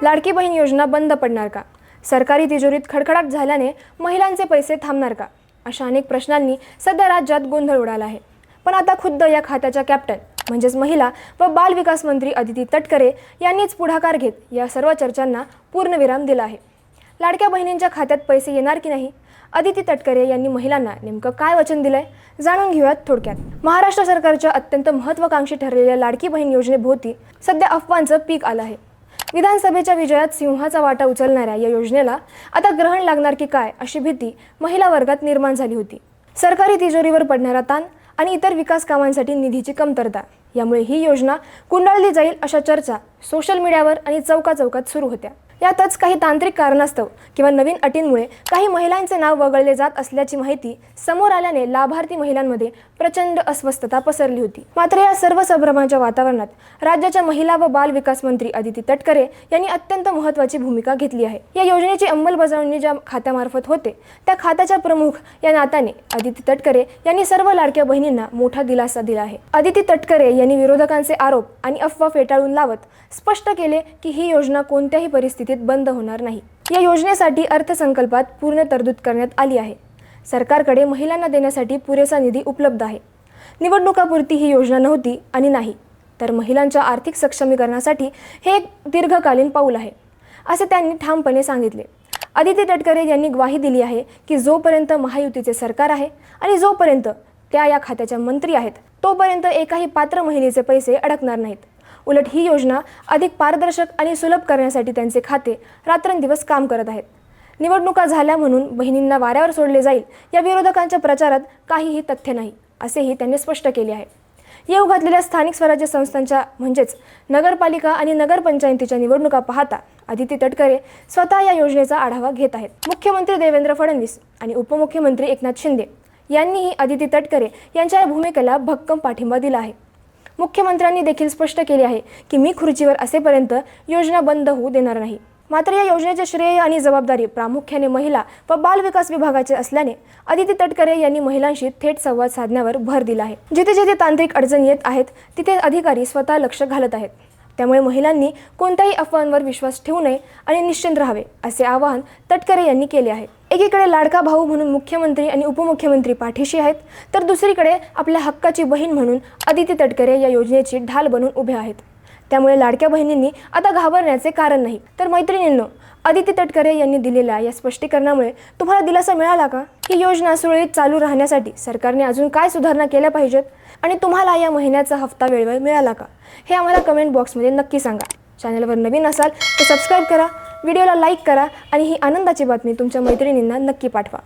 लाडकी बहीण योजना बंद पडणार का? सरकारी तिजोरीत खडखडाट झाल्याने महिलांचे पैसे थांबणार का? अशा अनेक प्रश्नांनी सध्या राज्यात गोंधळ उडाला आहे. पण आता खुद्द या खात्याच्या कॅप्टन म्हणजेच महिला व बाल विकास मंत्री अदिती तटकरे यांनीच पुढाकार घेत या सर्व चर्चांना पूर्णविराम दिला आहे. लाडक्या बहिणींच्या खात्यात पैसे येणार की नाही? अदिती तटकरे यांनी महिलांना नेमकं काय वचन दिलंय? जाणून घेऊयात थोडक्यात. महाराष्ट्र सरकारच्या अत्यंत महत्त्वाकांक्षी ठरलेल्या लाडकी बहीण योजनेभोवती सध्या अफवांचं पीक आलं आहे. विधानसभेच्या विजयात सिंहाचा वाटा उचलणाऱ्या या योजनेला आता ग्रहण लागणार की काय अशी भीती महिला वर्गात निर्माण झाली होती. सरकारी तिजोरीवर पडणारा ताण आणि इतर विकास कामांसाठी निधीची कमतरता यामुळे ही योजना कुंडाळली जाईल अशा चर्चा सोशल मीडियावर आणि चौका चौकात सुरू होत्या. यातच काही तांत्रिक कारणास्तव किंवा नवीन अटींमुळे काही महिलांचे नाव वगळले जात असल्याची माहिती समोर आल्याने लाभार्थी महिलांमध्ये प्रचंड अस्वस्थता पसरली होती. मात्र या सर्व संभ्रमाच्या वातावरणात राज्याच्या महिला व बाल विकास मंत्री अदिती तटकरे यांनी अत्यंत महत्त्वाची भूमिका घेतली आहे. या योजनेची अंमलबजावणी ज्या खात्यामार्फत होते त्या खात्याच्या प्रमुख या नात्याने अदिती तटकरे यांनी सर्व लाडक्या बहिणींना मोठा दिलासा दिला आहे. अदिती तटकरे यांनी विरोधकांचे आरोप आणि अफवा फेटाळून लावत स्पष्ट केले की ही योजना कोणत्याही परिस्थितीत बंद होणार नाही. या योजनेसाठी अर्थसंकल्पात पूर्ण तरतूद करण्यात आली आहे. सरकारकडे महिलांना देण्यासाठी पुरेसा निधी उपलब्ध आहे. निवडणुकापुरती ही योजना नव्हती आणि नाही तर महिलांच्या आर्थिक सक्षमीकरणासाठी हे एक दीर्घकालीन पाऊल आहे असे त्यांनी ठामपणे सांगितले. आदित्य तटकरे यांनी ग्वाही दिली आहे की जोपर्यंत महायुतीचे सरकार आहे आणि जोपर्यंत त्या या खात्याच्या मंत्री आहेत तोपर्यंत एकाही पात्र महिलेचे पैसे अडकणार नाहीत. उलट ही योजना अधिक पारदर्शक आणि सुलभ करण्यासाठी त्यांचे खाते रात्रंदिवस काम करत आहेत. निवडणुका झाल्या म्हणून बहिणींना वाऱ्यावर सोडले जाईल या विरोधकांच्या प्रचारात काहीही तथ्य नाही असेही त्यांनी स्पष्ट केले आहे. येऊ घातलेल्या स्थानिक स्वराज्य संस्थांच्या म्हणजेच नगरपालिका आणि नगरपंचायतीच्या निवडणुका पाहता अदिती तटकरे स्वतः या योजनेचा आढावा घेत आहेत. मुख्यमंत्री देवेंद्र फडणवीस आणि उपमुख्यमंत्री एकनाथ शिंदे यांनीही अदिती तटकरे यांच्या या भूमिकेला भक्कम पाठिंबा दिला आहे. मुख्यमंत्र्यांनी देखील स्पष्ट केले आहे की मी खुर्चीवर असेपर्यंत योजना बंद होऊ देणार नाही. मात्र या योजनेचे श्रेय आणि जबाबदारी प्रामुख्याने महिला व बाल विकास विभागाचे असल्याने अदिती तटकरे यांनी महिलांशी थेट संवाद साधण्यावर भर दिला आहे. जिथे जिथे तांत्रिक अडचणी येत आहेत तिथे अधिकारी स्वतः लक्ष घालत आहेत. त्यामुळे महिलांनी कोणत्याही अफवांवर विश्वास ठेवू नये आणि निश्चिंत राहावे असे आवाहन तटकरे यांनी केले आहे. एकीकडे लाडका भाऊ म्हणून मुख्यमंत्री आणि उपमुख्यमंत्री पाठीशी आहेत तर दुसरीकडे आपल्या हक्काची बहीण म्हणून अदिती तटकरे या योजनेची ढाल बनून उभे आहेत. त्यामुळे लाडक्या बहिणींनी आता घाबरण्याचे कारण नाही. तर मैत्रिणींनो आदित्य तटकरे यांनी दिलेल्या या स्पष्टीकरणामुळे तुम्हाला दिलासा मिळाला का? ही योजना सुरळीत चालू राहण्यासाठी सरकारने अजून काय सुधारणा केल्या पाहिजेत? आणि तुम्हाला या महिन्याचा हप्ता वेळेवर मिळाला का? हे आम्हाला कमेंट बॉक्समध्ये नक्की सांगा. चॅनलवर नवीन असाल तर सबस्क्राईब करा व्हिडिओला लाईक करा आणि ही आनंदाची बातमी तुमच्या मैत्रिणींना नक्की पाठवा.